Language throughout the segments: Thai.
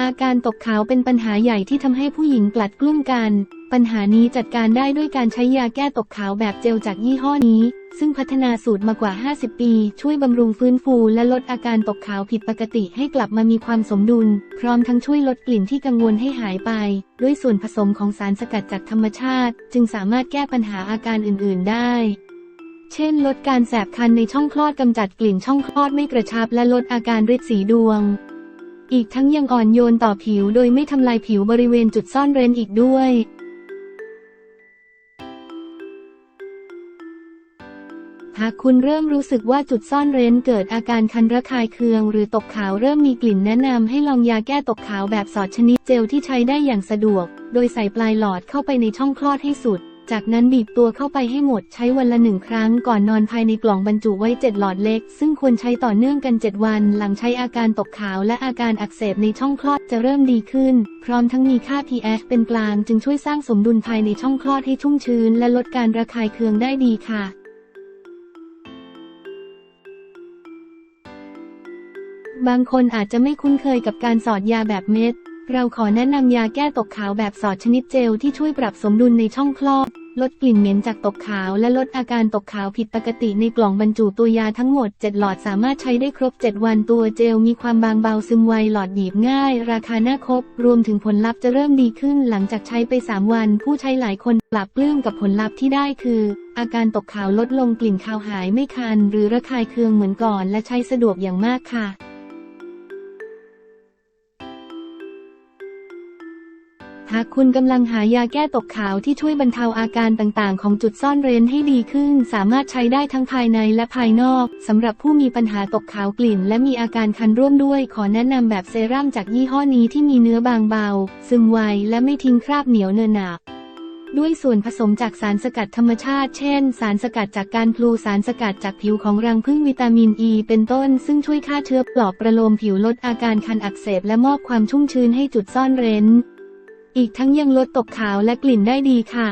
อาการตกขาวเป็นปัญหาใหญ่ที่ทำให้ผู้หญิงกลัดกลุ้มกัน ปัญหานี้จัดการได้ด้วยการใช้ยาแก้ตกขาวแบบเจลจากยี่ห้อนี้ ซึ่งพัฒนาสูตรมากว่า 50 ปี ช่วยบำรุงฟื้นฟูและลดอาการตกขาวผิดปกติให้กลับมามีความสมดุล พร้อมทั้งช่วยลดกลิ่นที่กังวลให้หายไป ด้วยส่วนผสมของสารสกัดจากธรรมชาติ จึงสามารถแก้ปัญหาอาการอื่น ๆ ได้เช่น ลดการแสบคันในช่องคลอดกำจัดกลิ่นช่องคลอดไม่กระชับและลดอาการริดสีดวง อีกทั้งยังอ่อนโยนต่อผิวโดยไม่ทำลายผิวบริเวณจุดซ่อนเร้นอีกด้วยหากคุณเริ่มรู้สึกว่าจุดซ่อนเร้นเกิดอาการคันระคายเคือง หรือตกขาวเริ่มมีกลิ่นแนะนำให้ลองยาแก้ตกขาวแบบสอดชนิดเจลที่ใช้ได้อย่างสะดวก โดยใส่ปลายหลอดเข้าไปในช่องคลอดให้สุด จากนั้นบีบตัวเข้าไปให้หมดใช้วันละหนึ่งครั้งก่อนนอนภายในกล่องบรรจุไว้ 7 หลอดเล็ก ซึ่งควรใช้ต่อเนื่องกัน 7 วัน หลังใช้อาการตกขาวและอาการอักเสบในช่องคลอดจะเริ่มดีขึ้น พร้อมทั้งมีค่า pH เป็นกลางจึงช่วยสร้างสมดุลภายในช่องคลอดให้ชุ่มชื้น และลดการระคายเคืองได้ดีค่ะบางคนอาจจะไม่คุ้นเคยกับการสอดยาแบบเม็ด เราขอแนะนำยาแก้ตกขาวแบบสอดชนิดเจลที่ช่วยปรับสมดุลในช่องคลอด ลดกลิ่นเหม็นจากตกขาวและลดอาการตกขาวผิดปกติในกล่องบรรจุตัวยาทั้งหมด 7 หลอดสามารถใช้ได้ครบ 7 วันตัวเจลมีความบางเบาซึมไวหลอดบีบง่าย ราคาน่าครบ รวมถึงผลลัพธ์จะเริ่มดีขึ้นหลังจากใช้ไป 3 วัน ผู้ใช้หลายคนปรับปลื้มกับผลลัพธ์ที่ได้คือ อาการตกขาวลดลงกลิ่นคาวหายไม่คัน หรือระคายเคืองเหมือนก่อน และใช้สะดวกอย่างมากค่ะ หากคุณกำลังหายาแก้ตกขาวที่ช่วยบรรเทาอาการต่างๆ ของจุดซ่อนเร้นให้ดีขึ้น สามารถใช้ได้ทั้งภายในและภายนอกสำหรับผู้มีปัญหาตกขาวกลิ่น และมีอาการคันร่วมด้วย ขอแนะนำแบบเซรั่มจากยี่ห้อนี้ที่มีเนื้อบางเบา ซึมไวและไม่ทิ้งคราบเหนียวเนินหนาด้วยส่วนผสมจากสารสกัดธรรมชาติ เช่น สารสกัดจากการพลู สารสกัดจากผิวของรังผึ้งวิตามินอ e ีเป็นต้น ซึ่งช่วยฆ่าเชื้อปลอบประโลมผิวลดอาการคันอักเสบและมอบความชุ่มชื้นให้จุดซ่อนเร้น อีกทั้งยังลดตกขาวและกลิ่นได้ดีค่ะ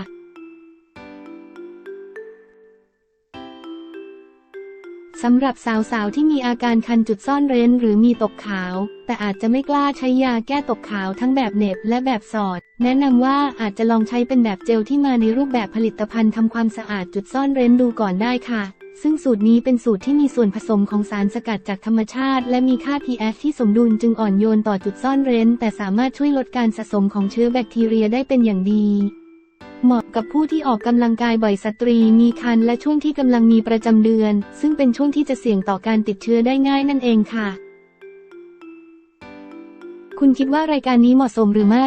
สำหรับสาวๆที่มีอาการคันจุดซ่อนเร้นหรือมีตกขาว แต่อาจจะไม่กล้าใช้ยาแก้ตกขาวทั้งแบบเน็บและแบบสอด แนะนำว่าอาจจะลองใช้เป็นแบบเจลที่มาในรูปแบบผลิตภัณฑ์ทำความสะอาดจุดซ่อนเร้นดูก่อนได้ค่ะ ซึ่งสูตรนี้เป็นสูตรที่มีส่วนผสมของสารสกัดจากธรรมชาติ และมีค่า pH ที่สมดุลจึงอ่อนโยนต่อจุดซ่อนเร้น แต่สามารถช่วยลดการสะสมของเชื้อแบคทีเรียได้เป็นอย่างดี เหมาะกับผู้ที่ออกกำลังกายบ่อยสตรีมีครรภ์และช่วงที่กำลังมีประจำเดือน ซึ่งเป็นช่วงที่จะเสี่ยงต่อการติดเชื้อได้ง่ายนั่นเองค่ะ คุณคิดว่ารายการนี้เหมาะสมหรือไม่